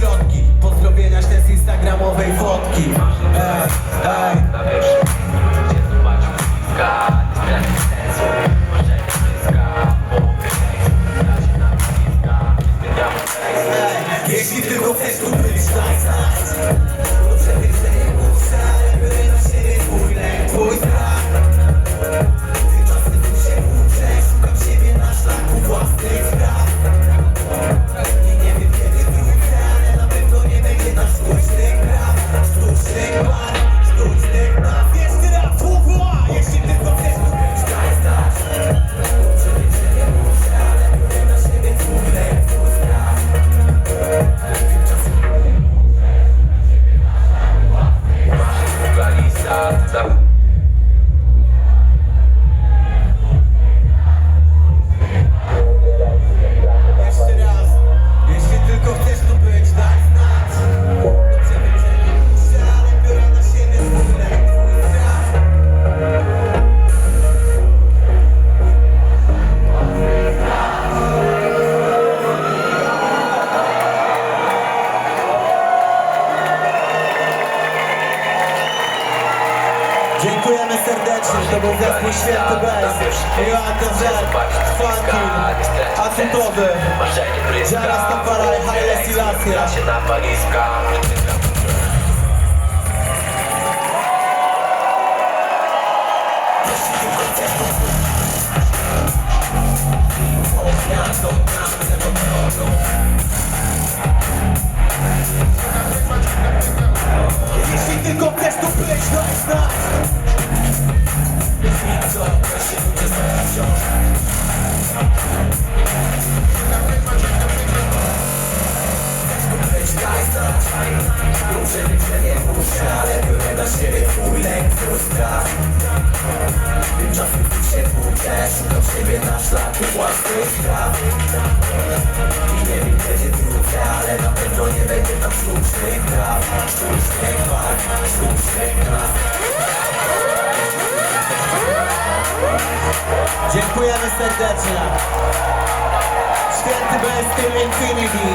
środki Pozdrowienia z instagramowej fotki. Ej, ej. Na pierwszym gdzie zobaczył bliska Nie to był zespół Święty Bez. Joachim Rzek, Funky, Marzenie bryska Jara Stafaraj, Haile się na walizka Jeśli tylko chcesz tu być, daj znać Tymczasem tu się włóczę, szukam siebie na szlaku własnych spraw I nie wiem kiedy wrócę, ale na pewno nie będzie tam sztucznych praw Sztucznych walk, sztucznych praw Dziękujemy serdecznie. Święty tym Infinity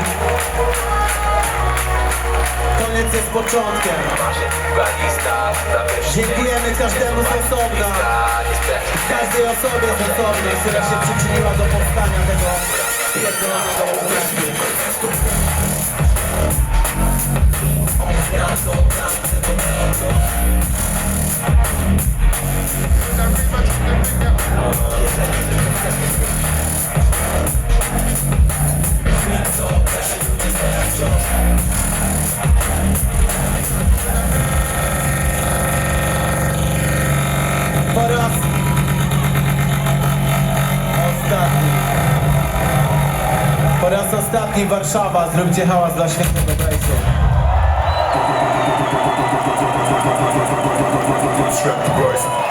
Koniec jest początkiem. Dziękujemy każdemu z osobna. Każdej osobie z osobna, która się przyczyniła do powstania tego raz ostatni Warszawa, zróbcie hałas dla świętego Bejsu. Święty.